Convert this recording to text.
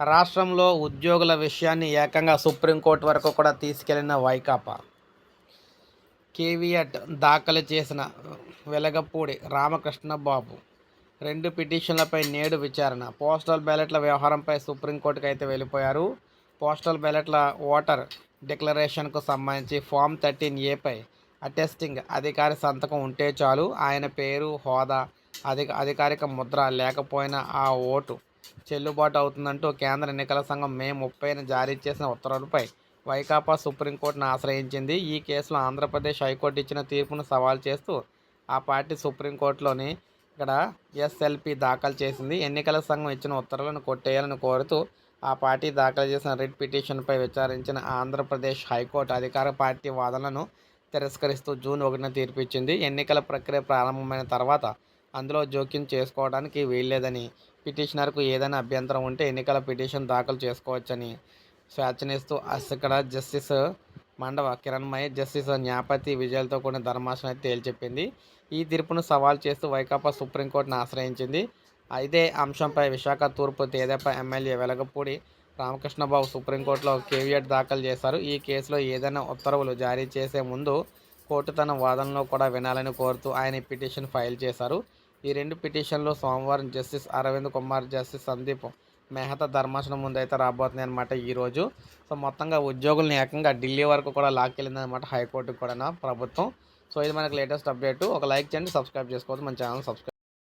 రాష్ట్రంలో ఉద్యోగుల విషయాన్ని ఏకంగా సుప్రీంకోర్టు వరకు కూడా తీసుకెళ్ళిన వైకాపా. కేవీఎట్ దాఖలు చేసిన వెలగపూడి రామకృష్ణ బాబు రెండు పిటిషన్లపై నేడు విచారణ. పోస్టల్ బ్యాలెట్ల వ్యవహారంపై సుప్రీంకోర్టుకు అయితే వెళ్ళిపోయారు. పోస్టల్ బ్యాలెట్ల ఓటర్ డిక్లరేషన్కు సంబంధించి ఫామ్ థర్టీన్ ఏపై అటెస్టింగ్ అధికారి సంతకం ఉంటే చాలు. ఆయన పేరు హోదా అధిక అధికారిక ముద్ర లేకపోయినా ఆ ఓటు చెల్లుబాటు అవుతుందంటూ కేంద్ర ఎన్నికల సంఘం మే ముప్పైన జారీ చేసిన ఉత్తర్వులపై వైకాపా సుప్రీంకోర్టును ఆశ్రయించింది. ఈ కేసులో ఆంధ్రప్రదేశ్ హైకోర్టు ఇచ్చిన తీర్పును సవాల్ చేస్తూ ఆ పార్టీ సుప్రీంకోర్టులోని ఇక్కడ ఎస్ఎల్పి దాఖలు చేసింది. ఎన్నికల సంఘం ఇచ్చిన ఉత్తర్వులను కొట్టేయాలని కోరుతూ ఆ పార్టీ దాఖలు చేసిన రిట్ పిటిషన్పై విచారించిన ఆంధ్రప్రదేశ్ హైకోర్టు అధికార పార్టీ వాదనలను తిరస్కరిస్తూ జూన్ ఒకటిన తీర్పు ఇచ్చింది ఎన్నికల ప్రక్రియ ప్రారంభమైన తర్వాత అందులో జోక్యం చేసుకోవడానికి వీల్లేదని పిటిషనర్కు ఏదైనా అభ్యంతరం ఉంటే ఎన్నికల పిటిషన్ దాఖలు చేసుకోవచ్చని స్వేచ్ఛనిస్తూ ఇక్కడ జస్టిస్ మండవ కిరణ్మయ్ జస్టిస్ న్యాపతి విజయాలతో కూడిన ధర్మాసనం అయితే తేల్చెప్పింది. ఈ తీర్పును సవాల్ చేస్తూ వైకాపా సుప్రీంకోర్టును ఆశ్రయించింది. ఇదే అంశంపై విశాఖ తూర్పు తేదేపా ఎమ్మెల్యే వెలగపూడి రామకృష్ణబాబు సుప్రీంకోర్టులో కేవియట్ దాఖలు చేశారు. ఈ కేసులో ఏదైనా ఉత్తర్వులు జారీ చేసే ముందు కోర్టు తన వాదనలో కూడా వినాలని కోరుతూ ఆయన పిటిషన్ ఫైల్ చేశారు. ఈ రెండు పిటిషన్లు సోమవారం జస్టిస్ అరవింద్ కుమార్ జస్టిస్ సందీప్ మెహతా ధర్మాసనం ముందు అయితే రాబోతున్నాయి అనమాట ఈరోజు సో మొత్తంగా ఉద్యోగులను ఏకంగా ఢిల్లీ వరకు కూడా లాక్కెళ్ళింది అనమాట హైకోర్టుకు కూడా ప్రభుత్వం. సో ఇది మనకు లేటెస్ట్ అప్డేట్. ఒక లైక్ చేయండి సబ్స్క్రైబ్ చేసుకోవచ్చు మన ఛానల్ సబ్స్క్రైబ్